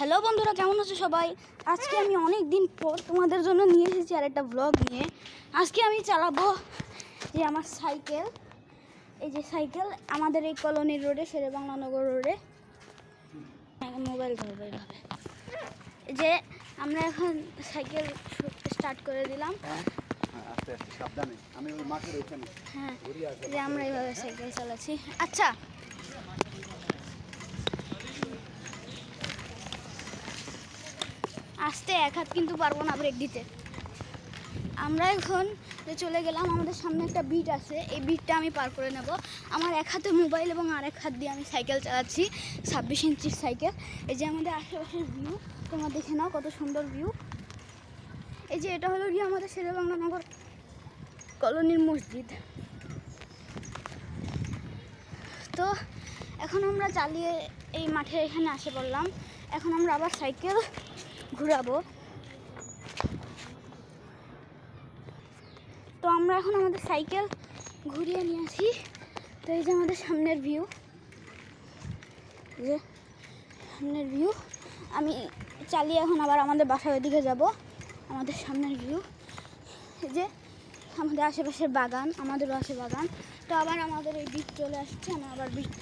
Hello বন্ধুরা কেমন আছো সবাই? আজকে আমি অনেক দিন পর তোমাদের জন্য নিয়ে এসেছি আর একটা ব্লগ নিয়ে। আজকে আমি চালাবো যে আমার সাইকেল এই যে সাইকেল আমাদের এই কলোনির রোডে শেরে বাংলানগর রোডে মোবাইল ধরবে এইভাবে এই যে আমরা এখন সাইকেল স্টার্ট করে দিলাম। হ্যাঁ হ্যাঁ আসব যে আমরা এইভাবে সাইকেল চালাচ্ছি। আচ্ছা আসতে এক হাত কিন্তু পারব না ব্রেক দিতে। আমরা এখন যে চলে গেলাম, আমাদের সামনে একটা বিট আছে। এই বিটটা আমি পার করে নেব। আমার এক হাতে মোবাইল এবং আরেক হাত দিয়ে আমি সাইকেল চালাচ্ছি, ছাব্বিশ ইঞ্চির সাইকেল এই যে আমাদের আশেপাশের ভিউ তোমরা দেখে নাও কত সুন্দর ভিউ এই যে এটা হলো গিয়ে আমাদের শেরে বাংলানগর কলোনির মসজিদ। তো এখন আমরা চালিয়ে এই মাঠে এখানে আসে পড়লাম। এখন আমরা আবার সাইকেল ঘুরাবো। তো আমরা এখন আমাদের সাইকেল ঘুরিয়ে নিয়ে আসি। তো এই যে আমাদের সামনের ভিউ যে সামনের ভিউ আমি চালিয়ে এখন আবার আমাদের বাসার দিকে যাব, আমাদের সামনের ভিউ এই যে আমাদের আশেপাশের বাগান, আমাদেরও আছে বাগান। তো আবার আমাদের এই বিট চলে আসছে, আমি আবার বিট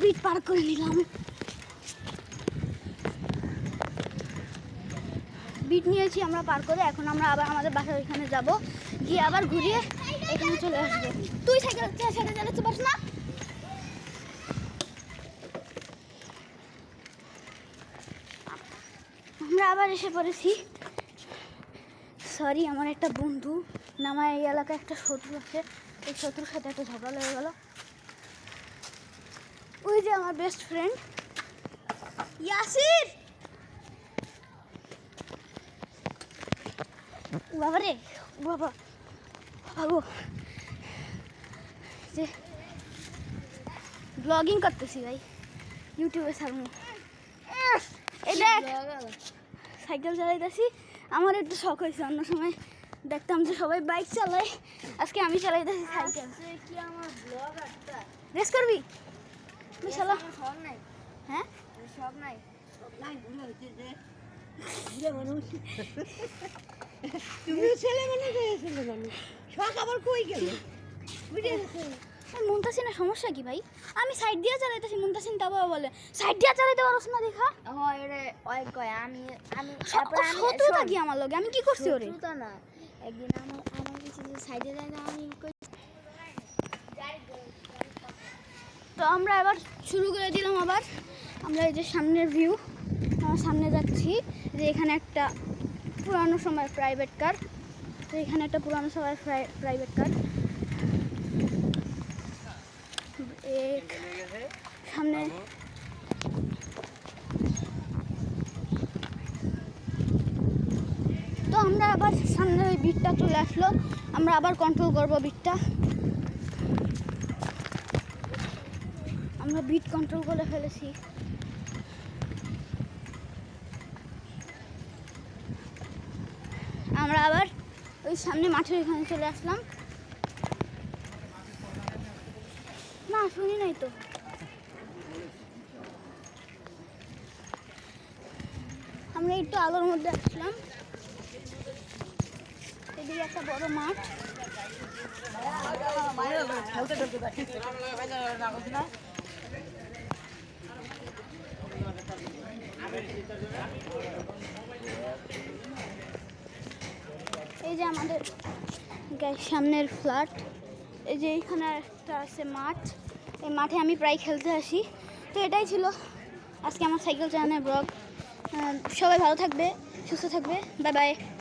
বিট পার করে নিলাম। বিট নিয়েছি, আমরা পার করে এখন আমরা আবার আমাদের বাসার ওইখানে যাব। গিয়ে আবার ঘুরিয়ে এখানে চলে আসব। তুই সাইকেল সাইকেল পারিস না? আমরা আবার এসে পড়েছি। সরি আমার একটা বন্ধু নামায় এই এলাকায় একটা শত্রু আছে। এই শত্রুর সাথে একটা ঝগড়া লেগে গেল। ওই যে আমার বেস্ট ফ্রেন্ড ইয়াসির! বাবা রে বাবা। বাবু। যে ব্লগিং করতেছি ভাই ইউটিউবে এই দেখ সাইকেল চালাইতেছি। আমার একটু শখ হয়েছে অন্য সময়। দেখতাম যে সবাই বাইক চালায়। আজকে আমি চালাইতেছি সাইকেল। কি আমার ব্লগ একটা? রেস করবি? তুই চালা। হ্যাঁ? শখ নাই। তুমিও ছেলে মানুষ ছেলে মানুষ শখ আবার কই গেল? বুঝে গেছো? এই মুনতাসিনের সমস্যা কি ভাই? আমি সাইড দিয়ে চালাইতেছি মুনতাসিন তা বাবা বলে। সাইড দিয়ে চালাইতে পারছ না দেখা? হয় রে ওই কয় আমি আমি তারপরে আমি শত্রু শোন, থাকি আমার লগে? আমি কি করছি ওরে? শত্রুতা না। একদিন আমার আমার কিছু যে সাইডে দেয় না আমি তো আমরা এবার শুরু করে দিলাম আবার। আমরা এই যে সামনের ভিউ আমার সামনে যাচ্ছি যে এখানে একটা পুরানো সময় প্রাইভেট কার তো এখানে একটা পুরানো সময় প্রাইভেট কার সামনে। তো আমরা আবার সামনে ওই বিটটা চলে আসলো। আমরা আবার কন্ট্রোল করব বিটটা আমরা বিট কন্ট্রোল করে ফেলেছি। আমরা আবার ওই সামনে মাঠের এখানে চলে আসলাম। না, শুনি নাই তো। আমরা একটু আলোর মধ্যে আসলাম। এদিকে একটা বড় মাঠ। যে আমাদের সামনের ফ্ল্যাট এই যে এইখানে একটা আছে মাঠ। এই মাঠে আমি প্রায় খেলতে আসি। তো এটাই ছিল আজকে আমার সাইকেল চালানোর ব্লগ সবাই ভালো থাকবে, সুস্থ থাকবে। Bye bye